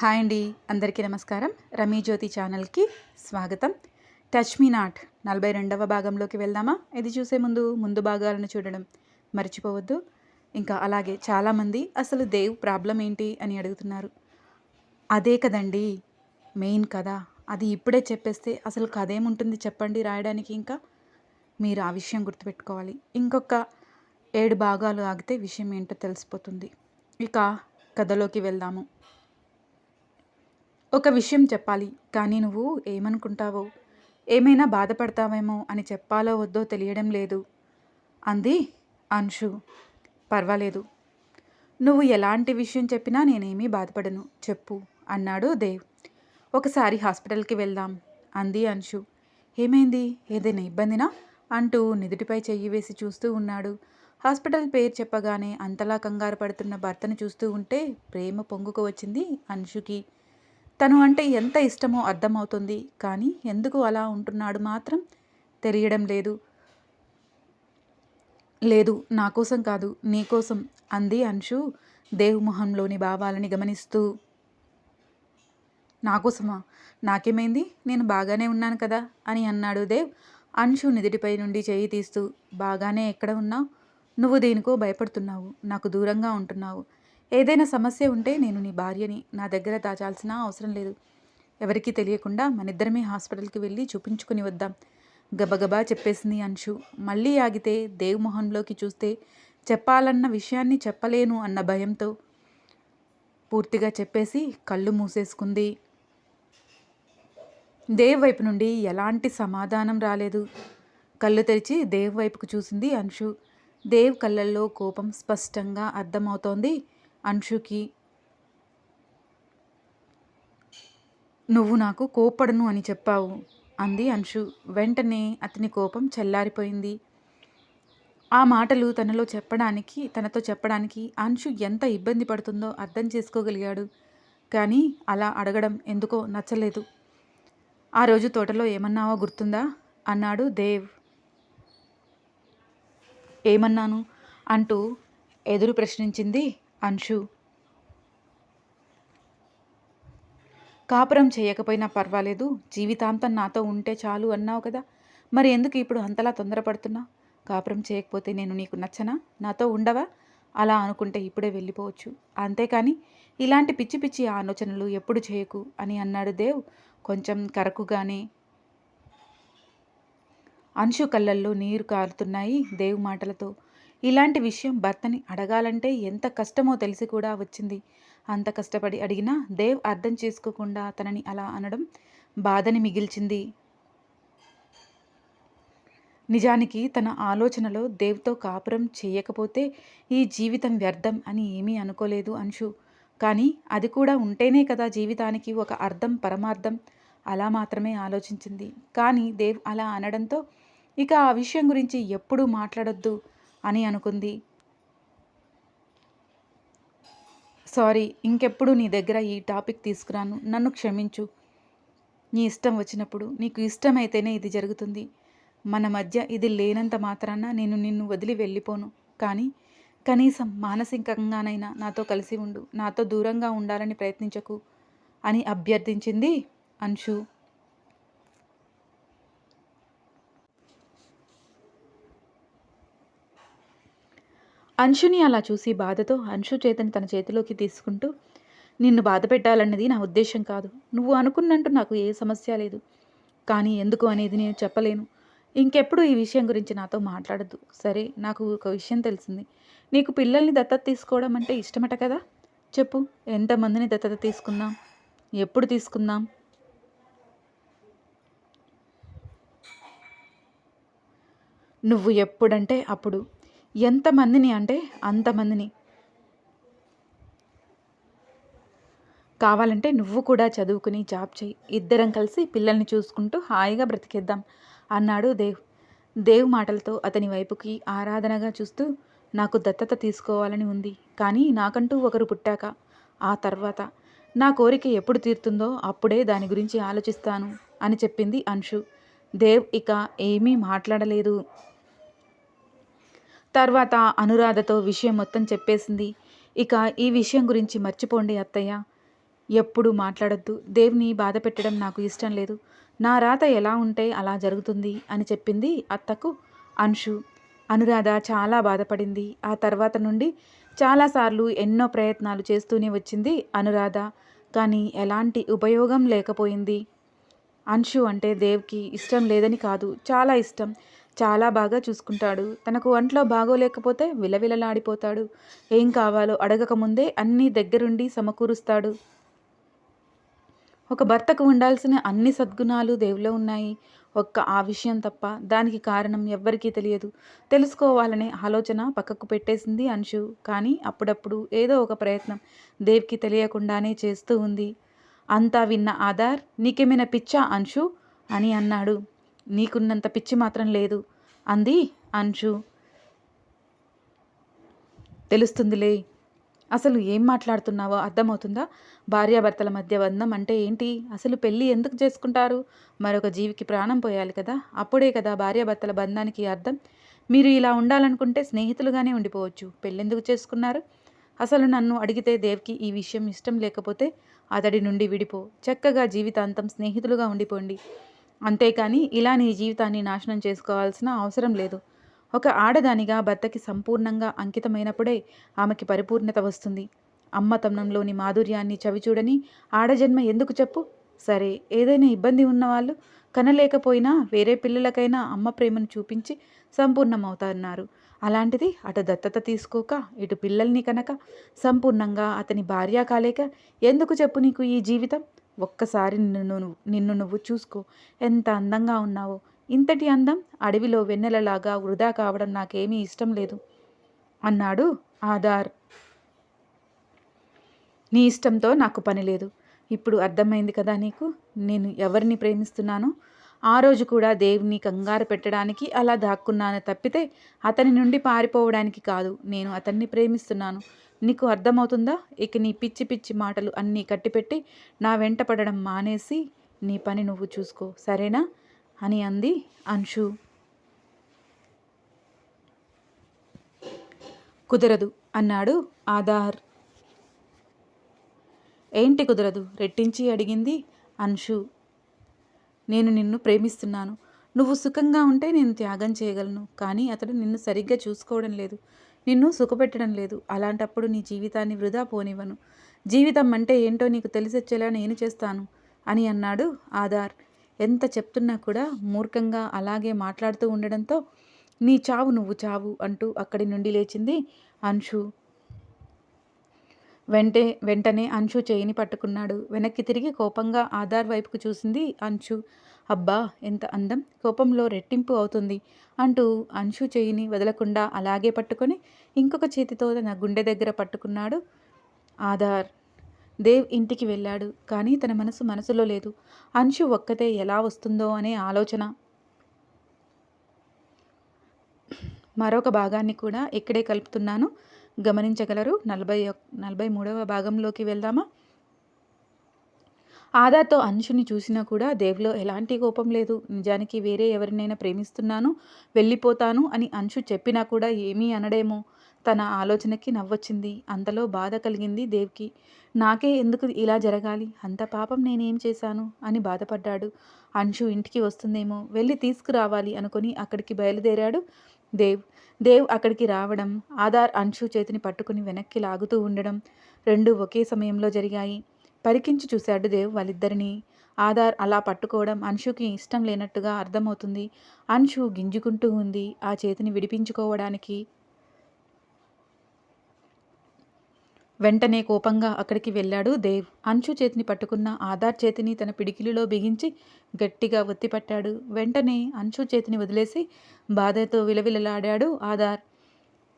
Hi అండి అందరికీ నమస్కారం. రమీ జ్యోతి ఛానల్కి స్వాగతం. టచ్ మీ నాట్ నలభై రెండవ భాగంలోకి వెళ్దామా? ఇది చూసే ముందు ముందు భాగాలను చూడడం మర్చిపోవద్దు. ఇంకా అలాగే చాలామంది అసలు దేవ్ ప్రాబ్లం ఏంటి అని అడుగుతున్నారు. అదే కదండి మెయిన్ కదా. అది ఇప్పుడే చెప్పేస్తే అసలు కథ ఏముంటుంది చెప్పండి రాయడానికి ఇంకా? మీరు ఆ విషయం గుర్తుపెట్టుకోవాలి. ఇంకొక ఏడు భాగాలు ఆగితే విషయం ఏంటో తెలిసిపోతుంది. ఇక కథలోకి వెళ్దాము. ఒక విషయం చెప్పాలి. కానీ నువ్వు ఏమనుకుంటావో? ఏమైనా బాధపడతావేమో అని చెప్పాలో వద్దో తెలియడం లేదు. అంది అంశు. పర్వాలేదు. నువ్వు ఎలాంటి విషయం చెప్పినా నేనేమీ బాధపడను. చెప్పు అన్నాడు దేవ్. ఒకసారి హాస్పిటల్కి వెళ్దాం అంది అంశు. ఏమైంది? ఏదైనా ఇబ్బందినా? అంటూ నిదుటిపై చెయ్యి వేసి చూస్తూ ఉన్నాడు. హాస్పిటల్ పేరు చెప్పగానే అంతలా కంగారు పడుతున్న భర్తను చూస్తూ ఉంటే ప్రేమ పొంగుకు వచ్చింది అంశుకి. తను అంటే ఎంత ఇష్టమో అర్థమవుతుంది. కానీ ఎందుకు అలా ఉంటున్నాడు మాత్రం తెలియడం లేదు. లేదు నా కోసం కాదు నీకోసం అంది అంశు దేవ్ మొహంలోని భావాలని గమనిస్తూ. నాకోసమా నాకేమైంది? నేను బాగానే ఉన్నాను కదా? అని అన్నాడు దేవ్. అంశు నిదుటిపై నుండి చేయి తీస్తూ బాగానే ఎక్కడ ఉన్నావు నువ్వు దేనికో భయపడుతున్నావు నాకు దూరంగా ఉంటున్నావు. ఏదైనా సమస్య ఉంటే నేను నీ భార్యని నా దగ్గర దాచాల్సిన అవసరం లేదు. ఎవరికీ తెలియకుండా మనిద్దరమే హాస్పిటల్కి వెళ్ళి చూపించుకుని వద్దాం. గబగబా చెప్పేసింది అంశు. మళ్ళీ ఆగితే దేవ్ మొహంలోకి చూస్తే చెప్పాలన్న విషయాన్ని చెప్పలేను అన్న భయంతో పూర్తిగా చెప్పేసి కళ్ళు మూసేసుకుంది. దేవ్ వైపు నుండి ఎలాంటి సమాధానం రాలేదు. కళ్ళు తెరిచి దేవ్ వైపుకు చూసింది అంశు. దేవ్ కళ్ళల్లో కోపం స్పష్టంగా అర్థమవుతోంది. అంశుకి నువ్వు నాకు కోపడను అని చెప్పావు అంది అంశు. వెంటనే అతని కోపం చల్లారిపోయింది. ఆ మాటలు తనలో చెప్పడానికి తనతో చెప్పడానికి అంశు ఎంత ఇబ్బంది పడుతుందో అర్థం చేసుకోగలిగాడు. కానీ అలా అడగడం ఎందుకో నచ్చలేదు. ఆ రోజు తోటలో ఏమన్నావో గుర్తుందా? అన్నాడు దేవ్. ఏమన్నాను? అంటూ ఎదురు ప్రశ్నించింది అంశు. కాపురం చేయకపోయినా పర్వాలేదు జీవితాంతం నాతో ఉంటే చాలు అన్నావు కదా. మరి ఎందుకు ఇప్పుడు అంతలా తొందరపడుతున్నా? కాపురం చేయకపోతే నేను నీకు నచ్చనా? నాతో ఉండవా? అలా అనుకుంటే ఇప్పుడే వెళ్ళిపోవచ్చు. అంతేకాని ఇలాంటి పిచ్చి పిచ్చి ఆలోచనలు ఎప్పుడు చేయకు అని అన్నాడు దేవ్ కొంచెం కరకుగానే. అంశు కళ్ళల్లో నీరు కారుతున్నాయి దేవ్ మాటలతో. ఇలాంటి విషయం భర్తని అడగాలంటే ఎంత కష్టమో తెలిసి కూడా వచ్చింది. అంత కష్టపడి అడిగినా దేవ్ అర్థం చేసుకోకుండా తనని అలా అనడం బాధని మిగిల్చింది. నిజానికి తన ఆలోచనలో దేవ్తో కాపురం చేయకపోతే ఈ జీవితం వ్యర్థం అని ఏమీ అనుకోలేదు అంశు. కానీ అది కూడా ఉంటేనే కదా జీవితానికి ఒక అర్థం పరమార్థం. అలా మాత్రమే ఆలోచించింది. కానీ దేవ్ అలా అనడంతో ఇక ఆ విషయం గురించి ఎప్పుడూ మాట్లాడొద్దు. అని అనుకుంది. సారీ ఇంకెప్పుడు నీ దగ్గర ఈ టాపిక్ తీసుకురాను. నన్ను క్షమించు. నీ ఇష్టం వచ్చినప్పుడు నీకు ఇష్టమైతేనే ఇది జరుగుతుంది. మన మధ్య ఇది లేనంత మాత్రాన నేను నిన్ను వదిలి వెళ్ళిపోను. కానీ కనీసం మానసికంగానైనా నాతో కలిసి ఉండు. నాతో దూరంగా ఉండాలని ప్రయత్నించకు అని అభ్యర్థించింది అంశు. అంశుని అలా చూసి బాధతో అంశు చేతని తన చేతిలోకి తీసుకుంటూ నిన్ను బాధ పెట్టాలన్నది నా ఉద్దేశం కాదు. నువ్వు అనుకున్నట్టు నాకు ఏ సమస్య లేదు. కానీ ఎందుకు అనేది నేను చెప్పలేను. ఇంకెప్పుడు ఈ విషయం గురించి నాతో మాట్లాడద్దు. సరే నాకు ఒక విషయం తెలిసింది. నీకు పిల్లల్ని దత్తత తీసుకోవడం అంటే ఇష్టమట కదా? చెప్పు ఎంతమందిని దత్తత తీసుకుందాం? ఎప్పుడు తీసుకుందాం? నువ్వు ఎప్పుడంటే అప్పుడు. ఎంతమందిని అంటే అంతమందిని. కావాలంటే నువ్వు కూడా చదువుకుని జాబ్ చేయి ఇద్దరం కలిసి పిల్లల్ని చూసుకుంటూ హాయిగా బ్రతికేద్దాం అన్నాడు దేవ్. దేవ్ మాటలతో అతని వైపుకి ఆరాధనగా చూస్తూ నాకు దత్తత తీసుకోవాలని ఉంది కానీ నాకంటూ ఒకరు పుట్టాక ఆ తర్వాత. నా కోరిక ఎప్పుడు తీరుతుందో అప్పుడే దాని గురించి ఆలోచిస్తాను అని చెప్పింది అంశు. దేవ్ ఇక ఏమీ మాట్లాడలేదు. తర్వాత అనురాధతో విషయం మొత్తం చెప్పేసింది. ఇక ఈ విషయం గురించి మర్చిపోండి అత్తయ్య. ఎప్పుడు మాట్లాడొద్దు. దేవుని బాధ పెట్టడం నాకు ఇష్టం లేదు. నా రాత ఎలా ఉంటే అలా జరుగుతుంది అని చెప్పింది అత్తకు అంశు. అనురాధ చాలా బాధపడింది. ఆ తర్వాత నుండి చాలాసార్లు ఎన్నో ప్రయత్నాలు చేస్తూనే వచ్చింది అనురాధ. కానీ ఎలాంటి ఉపయోగం లేకపోయింది. అంశు అంటే దేవ్కి ఇష్టం లేదని కాదు. చాలా ఇష్టం. చాలా బాగా చూసుకుంటాడు. తనకు ఒంట్లో బాగోలేకపోతే విలవిలలాడిపోతాడు. ఏం కావాలో అడగకముందే అన్నీ దగ్గరుండి సమకూరుస్తాడు. ఒక భర్తకు ఉండాల్సిన అన్ని సద్గుణాలు దేవులో ఉన్నాయి. ఒక్క ఆ విషయం తప్ప దానికి కారణం ఎవ్వరికీ తెలియదు. తెలుసుకోవాలనే ఆలోచన పక్కకు పెట్టేసింది అంశు. కానీ అప్పుడప్పుడు ఏదో ఒక ప్రయత్నం దేవ్కి తెలియకుండానే చేస్తూ ఉంది. అంతా విన్న ఆధార్ నీకేమైనా పిచ్చా అంశు? అని అన్నాడు. నీకున్నంత పిచ్చి మాత్రం లేదు. అంది అంశు తెలుస్తుందిలే. అసలు ఏం మాట్లాడుతున్నావో అర్థమవుతుందా? భార్యాభర్తల మధ్య బంధం అంటే ఏంటి? అసలు పెళ్ళి ఎందుకు చేసుకుంటారు? మరొక జీవికి ప్రాణం పోయాలి కదా? అప్పుడే కదా భార్యాభర్తల బంధానికి అర్థం? మీరు ఇలా ఉండాలనుకుంటే స్నేహితులుగానే ఉండిపోవచ్చు. పెళ్ళెందుకు చేసుకున్నారు? అసలు నన్ను అడిగితే దేవ్కి ఈ విషయం ఇష్టం లేకపోతే అతడి నుండి విడిపో. చక్కగా జీవితాంతం స్నేహితులుగా ఉండిపోండి. అంతేకాని ఇలా నీ జీవితాన్ని నాశనం చేసుకోవాల్సిన అవసరం లేదు. ఒక ఆడదానిగా భర్తకి సంపూర్ణంగా అంకితమైనప్పుడే ఆమెకి పరిపూర్ణత వస్తుంది. అమ్మతనంలోని మాధుర్యాన్ని చవిచూడని ఆడజన్మ ఎందుకు చెప్పు? సరే ఏదైనా ఇబ్బంది ఉన్నవాళ్ళు కనలేకపోయినా వేరే పిల్లలకైనా అమ్మ ప్రేమను చూపించి సంపూర్ణమవుతారన్నారు. అలాంటిది అటు దత్తత తీసుకోక ఇటు పిల్లల్ని కనుక సంపూర్ణంగా అతని భార్య కాలేక ఎందుకు చెప్పు నీకు ఈ జీవితం? ఒక్కసారి నిన్ను నిన్ను నువ్వు చూసుకో. ఎంత అందంగా ఉన్నావో. ఇంతటి అందం అడవిలో వెన్నెలలాగా వృధా కావడం నాకేమీ ఇష్టం లేదు. అన్నాడు ఆధార్. నీ ఇష్టంతో నాకు పని లేదు. ఇప్పుడు అర్థమైంది కదా నీకు? నేను ఎవరిని ప్రేమిస్తున్నానో? ఆ రోజు కూడా దేవుని కంగారు పెట్టడానికి అలా దాక్కున్నాను తప్పితే అతని నుండి పారిపోవడానికి కాదు. నేను అతన్ని ప్రేమిస్తున్నాను. నీకు అర్థమవుతుందా? ఇక నీ పిచ్చి పిచ్చి మాటలు అన్నీ కట్టిపెట్టి నా వెంట పడడం మానేసి నీ పని నువ్వు చూసుకో సరేనా? అని అంది అంశు. కుదరదు అన్నాడు ఆధార్. ఏంటి కుదరదు? రెట్టించి అడిగింది అంశు. నేను నిన్ను ప్రేమిస్తున్నాను. నువ్వు సుఖంగా ఉంటే నేను త్యాగం చేయగలను కానీ అతడు నిన్ను సరిగ్గా చూసుకోవడం లేదు. నిన్ను సుఖపెట్టడం లేదు. అలాంటప్పుడు నీ జీవితాన్ని వృధా పోనివ్వను. జీవితం అంటే ఏంటో నీకు తెలిసొచ్చేలా నేను చేస్తాను అని అన్నాడు ఆధార్. ఎంత చెప్తున్నా కూడా మూర్ఖంగా అలాగే మాట్లాడుతూ ఉండడంతో నీ చావు నువ్వు చావు అంటూ అక్కడి నుండి లేచింది అంశు. వెంటే వెంటనే అంశు చేయిని పట్టుకున్నాడు. వెనక్కి తిరిగి కోపంగా ఆధార్ వైపుకు చూసింది అంశు. అబ్బా ఎంత అందం కోపంలో రెట్టింపు అవుతుంది అంటూ అంశు చేయిని వదలకుండా అలాగే పట్టుకొని ఇంకొక చేతితో తన గుండె దగ్గర పట్టుకున్నాడు ఆధార్. దేవ్ ఇంటికి వెళ్ళాడు కానీ తన మనసు మనసులో లేదు. అంశు ఒక్కతే ఎలా వస్తుందో అనే ఆలోచన. మరొక భాగాన్ని కూడా ఇక్కడే కలుపుతున్నాను. గమనించగలరు. నలభై నలభై మూడవ భాగంలోకి వెళ్దామా? ఆదాతో అంశుని చూసినా కూడా దేవ్లో ఎలాంటి కోపం లేదు. నిజానికి వేరే ఎవరినైనా ప్రేమిస్తున్నాను వెళ్ళిపోతాను అని అంశు చెప్పినా కూడా ఏమీ అనడేమో. తన ఆలోచనకి నవ్వొచ్చింది. అంతలో బాధ కలిగింది దేవ్కి. నాకే ఎందుకు ఇలా జరగాలి? అంత పాపం నేనేం చేశాను? అని బాధపడ్డాడు. అంశు ఇంటికి వస్తుందేమో? వెళ్ళి తీసుకురావాలి అనుకుని అక్కడికి బయలుదేరాడు దేవ్. దేవ్ అక్కడికి రావడం ఆధార్ అంశు చేతిని పట్టుకుని వెనక్కి లాగుతూ ఉండడం రెండు ఒకే సమయంలో జరిగాయి. పరికించి చూశాడు దేవ్ వాళ్ళిద్దరినీ. ఆధార్ అలా పట్టుకోవడం అంశుకి ఇష్టం లేనట్టుగా అర్థమవుతుంది. అంశు గింజుకుంటూ ఉంది. ఆ చేతిని విడిపించుకోవడానికి వెంటనే కోపంగా అక్కడికి వెళ్ళాడు దేవ్. అంశు చేతిని పట్టుకున్న ఆధార్ చేతిని తన పిడికిలిలో బిగించి గట్టిగా ఒత్తిపట్టాడు వెంటనే అంశు చేతిని వదిలేసి బాధతో విలవిలలాడాడు ఆధార్.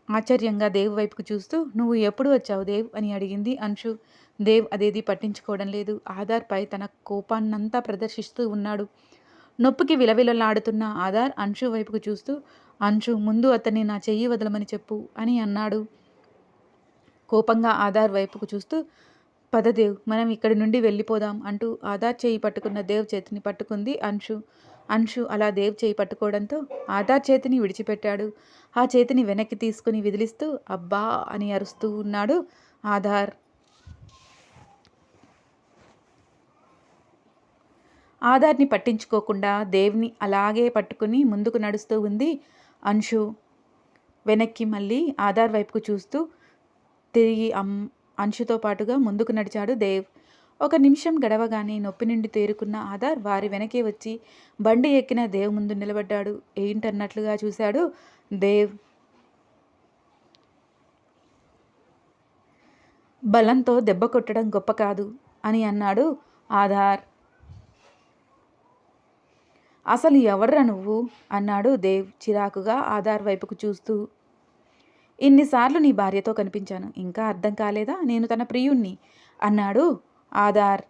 ఆశ్చర్యంగా దేవ్ వైపుకు చూస్తూ నువ్వు ఎప్పుడు వచ్చావు దేవ్? అని అడిగింది అంశు. దేవ్ అదేది పట్టించుకోవడం లేదు. ఆధార్పై తన కోపాన్నంతా ప్రదర్శిస్తూ ఉన్నాడు. నొప్పికి విలవిలలాడుతున్న ఆధార్ అంశు వైపుకు చూస్తూ అంశు ముందు అతన్ని నా చెయ్యి వదలమని చెప్పు అని అన్నాడు. కోపంగా ఆధార్ వైపుకు చూస్తూ పదదేవ్ మనం ఇక్కడి నుండి వెళ్ళిపోదాం అంటూ ఆధార్ చేయి పట్టుకున్న దేవ్ చేతిని పట్టుకుంది అంశు. అంశు అలా దేవ్ చేయి పట్టుకోవడంతో ఆధార్ చేతిని విడిచిపెట్టాడు. ఆ చేతిని వెనక్కి తీసుకుని విదిలిస్తూ అబ్బా అని అరుస్తూ ఉన్నాడు ఆధార్. ఆధార్ని పట్టించుకోకుండా దేవ్ని అలాగే పట్టుకుని ముందుకు నడుస్తూ ఉంది. అంశు వెనక్కి మళ్ళీ ఆధార్ వైపుకు చూస్తూ తిరిగి అమ్ అంశుతో పాటుగా ముందుకు నడిచాడు దేవ్. ఒక నిమిషం గడవగానే నొప్పి నుండి తేరుకున్న ఆధార్ వారి వెనకే వచ్చి బండి ఎక్కిన దేవ్ ముందు నిలబడ్డాడు. ఏంటన్నట్లుగా చూశాడు దేవ్. బలంతో దెబ్బ కొట్టడం గొప్ప కాదు అని అన్నాడు ఆధార్. అసలు ఎవర్రా నువ్వు? అన్నాడు దేవ్ చిరాకుగా ఆధార్ వైపుకు చూస్తూ. ఇన్నిసార్లు నీ భార్యతో కనిపించాను. ఇంకా అర్థం కాలేదా? నేను తన ప్రియుణ్ణి అన్నాడు ఆధార్.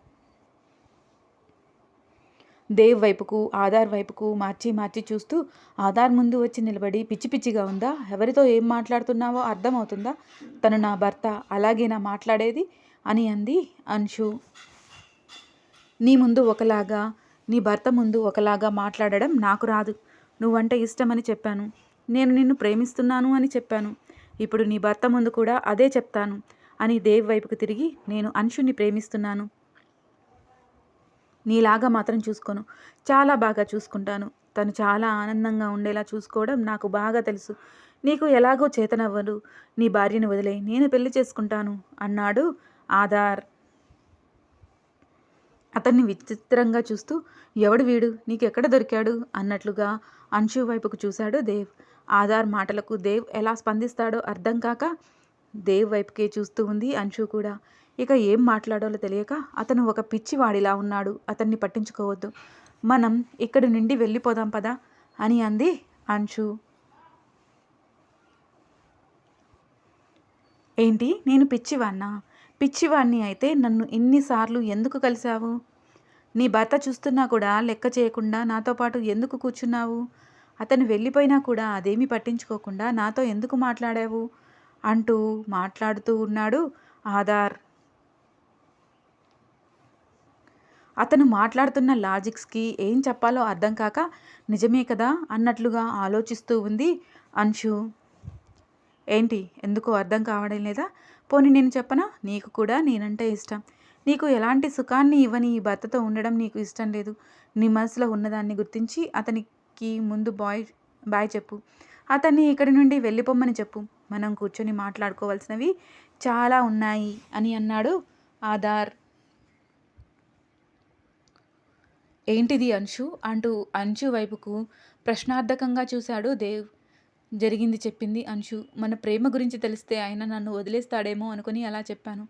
దేవ్ వైపుకు ఆధార్ వైపుకు మార్చి మార్చి చూస్తూ ఆధార్ ముందు వచ్చి నిలబడి పిచ్చి పిచ్చిగా ఉందా? ఎవరితో ఏం మాట్లాడుతున్నావో అర్థమవుతుందా? తను నా భర్త అలాగే నా మాట్లాడేది అని అంది అంశు. నీ ముందు ఒకలాగా నీ భర్త ముందు ఒకలాగా మాట్లాడడం నాకు రాదు. నువ్వంటే ఇష్టమని చెప్పాను. నేను నిన్ను ప్రేమిస్తున్నాను అని చెప్పాను. ఇప్పుడు నీ భర్త ముందు కూడా అదే చెప్తాను అని దేవ్ వైపుకు తిరిగి నేను అంశుని ప్రేమిస్తున్నాను. నీలాగా మాత్రం చూసుకోను. చాలా బాగా చూసుకుంటాను. తను చాలా ఆనందంగా ఉండేలా చూసుకోవడం నాకు బాగా తెలుసు. నీకు ఎలాగో చేతనవ్వదు. నీ భార్యను వదిలే నేను పెళ్ళి చేసుకుంటాను అన్నాడు ఆధార్. అతన్ని విచిత్రంగా చూస్తూ ఎవడు వీడు? నీకెక్కడ దొరికాడు? అన్నట్లుగా అంశు వైపుకు చూశాడు దేవ్. ఆధార్ మాటలకు దేవ్ ఎలా స్పందిస్తాడో అర్థం కాక దేవ్ వైపుకే చూస్తూ ఉంది అంశు కూడా. ఇక ఏం మాట్లాడాలో తెలియక అతను ఒక పిచ్చివాడిలా ఉన్నాడు. అతన్ని పట్టించుకోవద్దు. మనం ఇక్కడి నుండి వెళ్ళిపోదాం పదా అని అంది అంశు. ఏంటి? నేను పిచ్చివాన్నా పిచ్చివాణ్ణి అయితే నన్ను ఎన్నిసార్లు ఎందుకు కలిశావు? నీ భర్త చూస్తున్నా కూడా లెక్క చేయకుండా నాతో పాటు ఎందుకు కూర్చున్నావు? అతను వెళ్ళిపోయినా కూడా అదేమీ పట్టించుకోకుండా నాతో ఎందుకు మాట్లాడావు? అంటూ మాట్లాడుతూ ఉన్నాడు ఆధార్. అతను మాట్లాడుతున్న లాజిక్స్కి ఏం చెప్పాలో అర్థం కాక నిజమే కదా అన్నట్లుగా ఆలోచిస్తూ ఉంది అంశు. ఏంటి? ఎందుకో అర్థం కావడం లేదా? పోనీ నేను చెప్పనా? నీకు కూడా నేనంటే ఇష్టం. నీకు ఎలాంటి సుఖాన్ని ఇవ్వని ఈ భర్తతో ఉండడం నీకు ఇష్టం లేదు. నీ మనసులో ఉన్నదాన్ని గుర్తించి అతనికి ముందు బాయ్ బాయ్ చెప్పు. అతన్ని ఇక్కడి నుండి వెళ్ళిపోమ్మని చెప్పు. మనం కూర్చొని మాట్లాడుకోవాల్సినవి చాలా ఉన్నాయి అని అన్నాడు ఆధార్. ఏంటిది అంశు? అంటూ అంశు వైపుకు ప్రశ్నార్థకంగా చూశాడు దేవ్. జరిగింది చెప్పింది అంశు. మన ప్రేమ గురించి తెలిస్తే ఆయన నన్ను వదిలేస్తాడేమో అనుకుని అలా చెప్పాను.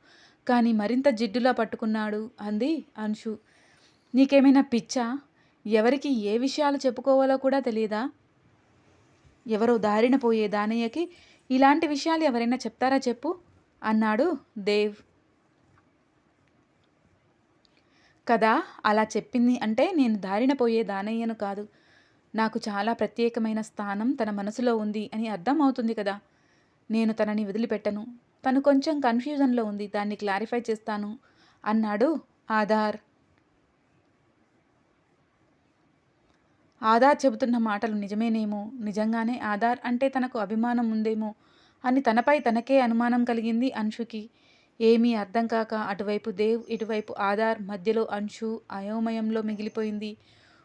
కానీ మరింత జిడ్డులా పట్టుకున్నాడు అంది అంశు. నీకేమైనా పిచ్చా? ఎవరికి ఏ విషయాలు చెప్పుకోవాలో కూడా తెలియదా? ఎవరో దారిన పోయే దానయ్యకి ఇలాంటి విషయాలు ఎవరైనా చెప్తారా చెప్పు? అన్నాడు దేవ్. కదా అలా చెప్పింది అంటే నేను దారిన పోయే దానయ్యను కాదు. నాకు చాలా ప్రత్యేకమైన స్థానం తన మనసులో ఉంది అని అర్థం అవుతుంది కదా. నేను తనని వదిలిపెట్టను. తను కొంచెం కన్ఫ్యూజన్లో ఉంది. దాన్ని క్లారిఫై చేస్తాను. అన్నాడు ఆధార్. ఆధార్ చెబుతున్న మాటలు నిజమేనేమో? నిజంగానే ఆధార్ అంటే తనకు అభిమానం ఉందేమో? అని తనపై తనకే అనుమానం కలిగింది అంశుకి. ఏమీ అర్థం కాక అటువైపు దేవ్ ఇటువైపు ఆధార్ మధ్యలో అంశు అయోమయంలో మిగిలిపోయింది.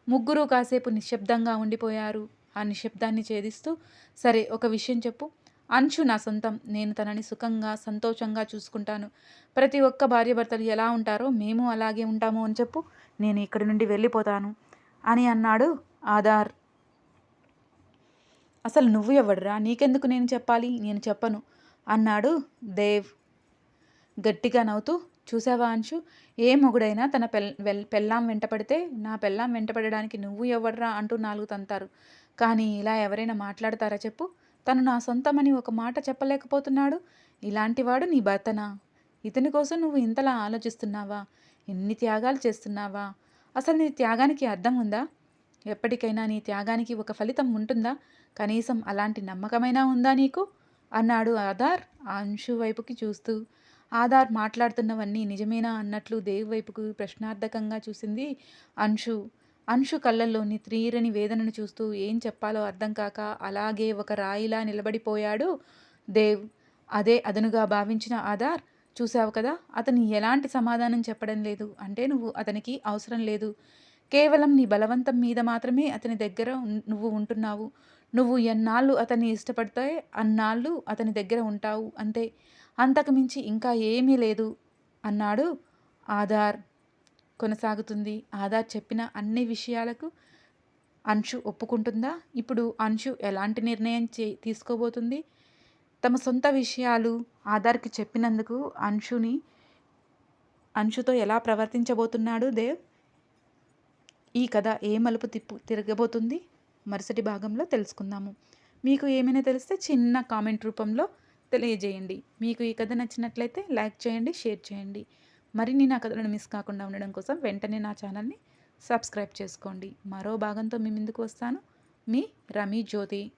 ముగ్గురు కాసేపు నిశ్శబ్దంగా ఉండిపోయారు. ఆ నిశ్శబ్దాన్ని ఛేదిస్తూ సరే ఒక విషయం చెప్పు. అంశు నా సొంతం. నేను తనని సుఖంగా సంతోషంగా చూసుకుంటాను. ప్రతి ఒక్క భార్యభర్తలు ఎలా ఉంటారో మేము అలాగే ఉంటాము అని చెప్పు. నేను ఇక్కడి నుండి వెళ్ళిపోతాను అని అన్నాడు ఆధార్. అసలు నువ్వు ఎవడరా? నీకెందుకు నేను చెప్పాలి? నేను చెప్పను అన్నాడు దేవ్. గట్టిగా నవ్వుతూ చూసావా అంశు? ఏ మొగుడైనా తన పెల్ వెల్ పెళ్ళాం వెంటపడితే నా పెళ్ళాం వెంటపడడానికి నువ్వు ఎవడరా అంటూ నాలుగు తంతారు. కానీ ఇలా ఎవరైనా మాట్లాడతారా చెప్పు? తను నా సొంతమని ఒక మాట చెప్పలేకపోతున్నాడు. ఇలాంటివాడు నీ భర్తనా? ఇతని కోసం నువ్వు ఇంతలా ఆలోచిస్తున్నావా? ఎన్ని త్యాగాలు చేస్తున్నావా? అసలు నీ త్యాగానికి అర్థం ఉందా? ఎప్పటికైనా నీ త్యాగానికి ఒక ఫలితం ఉంటుందా? కనీసం అలాంటి నమ్మకమైనా ఉందా నీకు? అన్నాడు ఆధార్ అంశు వైపుకి చూస్తూ. ఆధార్ మాట్లాడుతున్నవన్నీ నిజమేనా అన్నట్లు దేవ్ వైపుకు ప్రశ్నార్థకంగా చూసింది అంశు. అంశు కళ్ళల్లోని తీరని వేదనను చూస్తూ ఏం చెప్పాలో అర్థం కాక అలాగే ఒక రాయిలా నిలబడిపోయాడు దేవ్. అదే అదనుగా భావించిన ఆధార్ చూసావు కదా అతను ఎలాంటి సమాధానం చెప్పడం లేదు. అంటే నువ్వు అతనికి అవసరం లేదు. కేవలం నీ బలవంతం మీద మాత్రమే అతని దగ్గర నువ్వు ఉంటున్నావు. నువ్వు ఎన్నాళ్ళు అతన్ని ఇష్టపడితే అన్నాళ్ళు అతని దగ్గర ఉంటావు. అంతే. అంతకుమించి ఇంకా ఏమీ లేదు అన్నాడు ఆధార్. కొనసాగుతుంది. ఆధార్ చెప్పిన అన్ని విషయాలకు అంశు ఒప్పుకుంటుందా? ఇప్పుడు అంశు ఎలాంటి నిర్ణయం చే తీసుకోబోతుంది? తమ సొంత విషయాలు ఆధార్కి చెప్పినందుకు అంశుని అంశుతో ఎలా ప్రవర్తించబోతున్నాడు దేవ్? ఈ కథ ఏ మలుపు తిప్పు తిరగబోతుంది? మరుసటి భాగంలో తెలుసుకుందాము. మీకు ఏమైనా తెలిస్తే చిన్న కామెంట్ రూపంలో తెలియజేయండి. మీకు ఈ కథ నచ్చినట్లయితే లైక్ చేయండి షేర్ చేయండి. మరిన్ని నా కథలను మిస్ కాకుండా ఉండడం కోసం వెంటనే నా ఛానల్ని సబ్స్క్రైబ్ చేసుకోండి. మరో భాగంతో మీ ముందుకు వస్తాను. మీ రమి జ్యోతి.